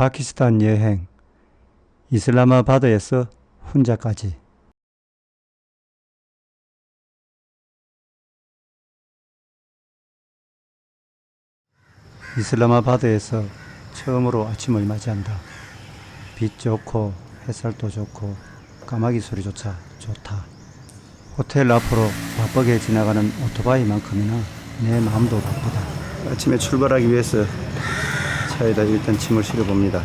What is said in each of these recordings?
파키스탄 여행, 이슬라마바드에서 혼자까지. 이슬라마바드에서 처음으로 아침을 맞이한다. 빛 좋고 햇살도 좋고 까마귀 소리조차 좋다. 호텔 앞으로 바쁘게 지나가는 오토바이만큼이나 내 마음도 바쁘다. 아침에 출발하기 위해서 차에다 일단 짐을 실어봅니다.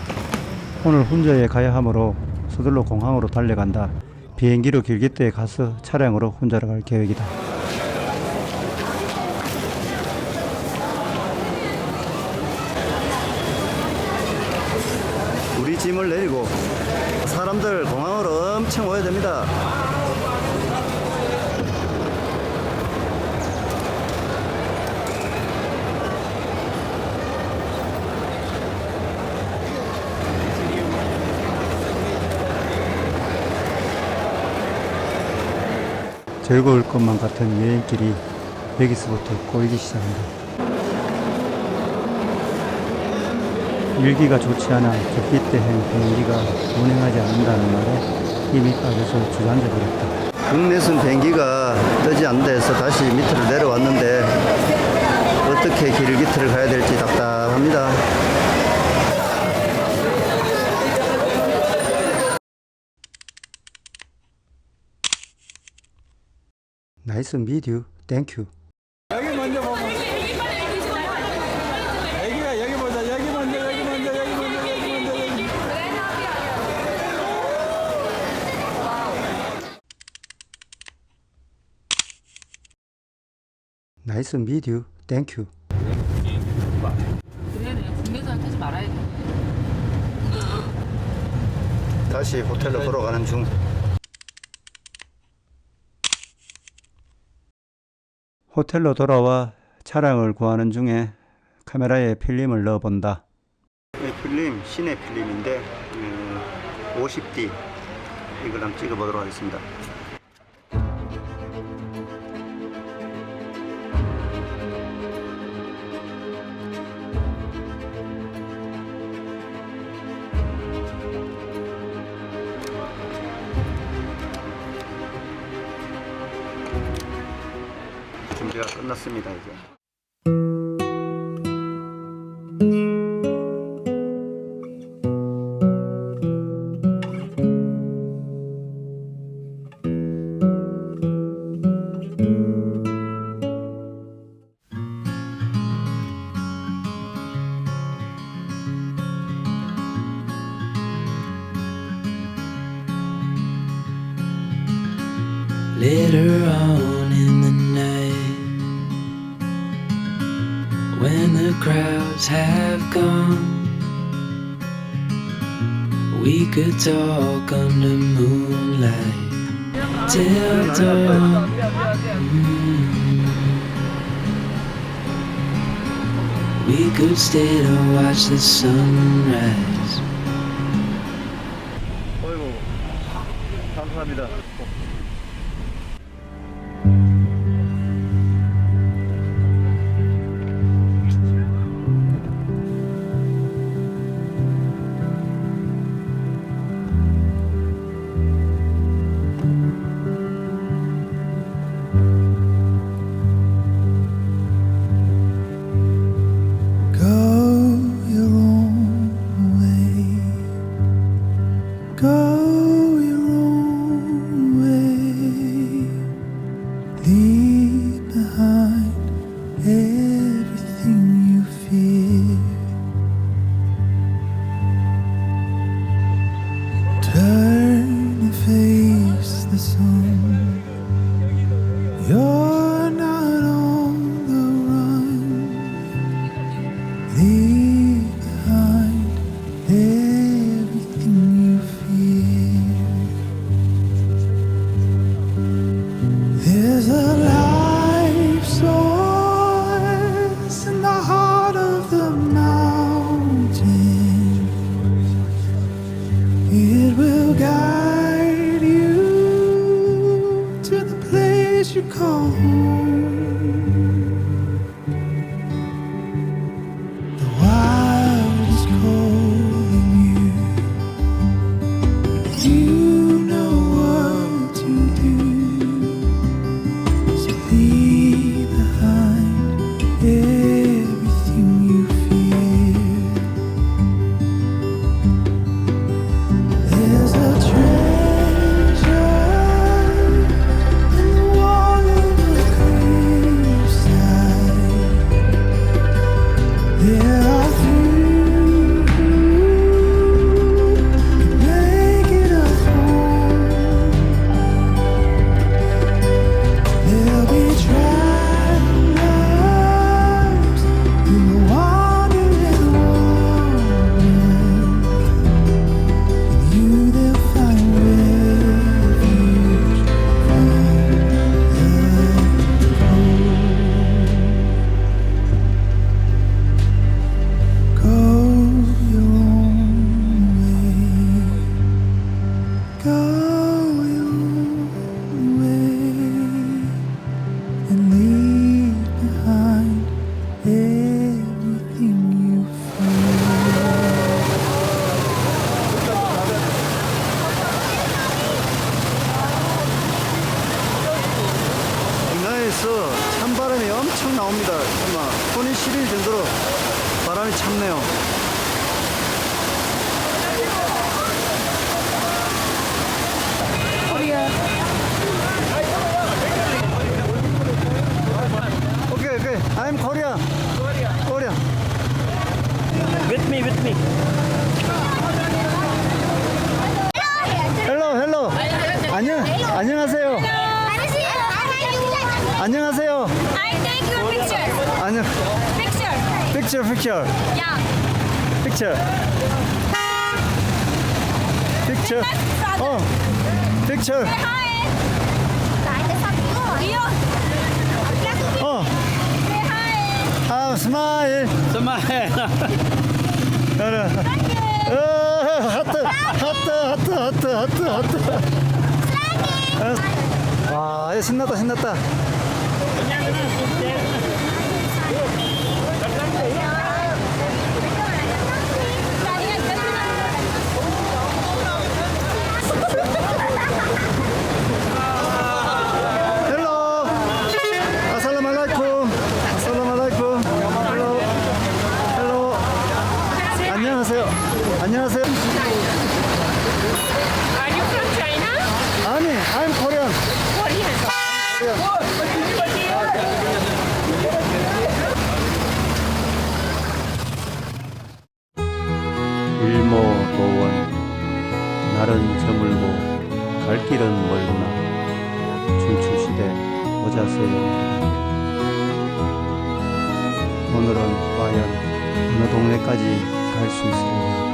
오늘 혼자에 가야 하므로 서둘러 공항으로 달려간다. 비행기로 길기대에 가서 차량으로 혼자로 갈 계획이다. 우리 짐을 내리고 사람들 공항으로 엄청 와야 됩니다. 즐거울 것만 같은 여행길이 여기서부터 꼬이기 시작한다. 일기가 좋지 않아 적기때행 비행기가 운행하지 않는다는 말에 힘이 빠져서 주저앉아 버렸다. 국내선 비행기가 뜨지 않는다 해서 다시 밑으로 내려왔는데 어떻게 길을 밑으로 가야 될지 답답합니다. 나이스 미디어 땡큐 여기 먼저 보고. 여기가 여기 보자. 여기 먼저, 여기 먼저, 여기 먼저, 여기 먼저, 여기. 나이스 미디어 땡큐 그래 내가 국내선 타지 말아야 돼. 다시 호텔로 돌아가는 중 호텔로 돌아와 차량을 구하는 중에 카메라에 필름을 넣어본다. 필름 시내 필름인데 50D 이걸 한번 찍어보도록 하겠습니다 끝났습니다 이제. Later on the crowds have gone, we could talk under moonlight till dawn. Mm. We could stay to watch the sunrise. 어이구 감사합니다 the sun. You're not on the run. Leave behind everything you fear. There's a go home. 안녕 안녕하세요 안녕하세요 I take your picture. 안녕 Picture. 픽처 픽처 Yeah. 픽처 픽처 어 픽처 Hi. Iyo. 어 Say hi. 아, 스마일 Smile. 그래 어, 하트 하트 하트 하트 하트 하트 어. 와 신났다 신났다 일모도원 날은 저물고 갈 길은 멀구나. 춘추시대 오자세요. 오늘은 과연 어느 동네까지 갈 수 있을까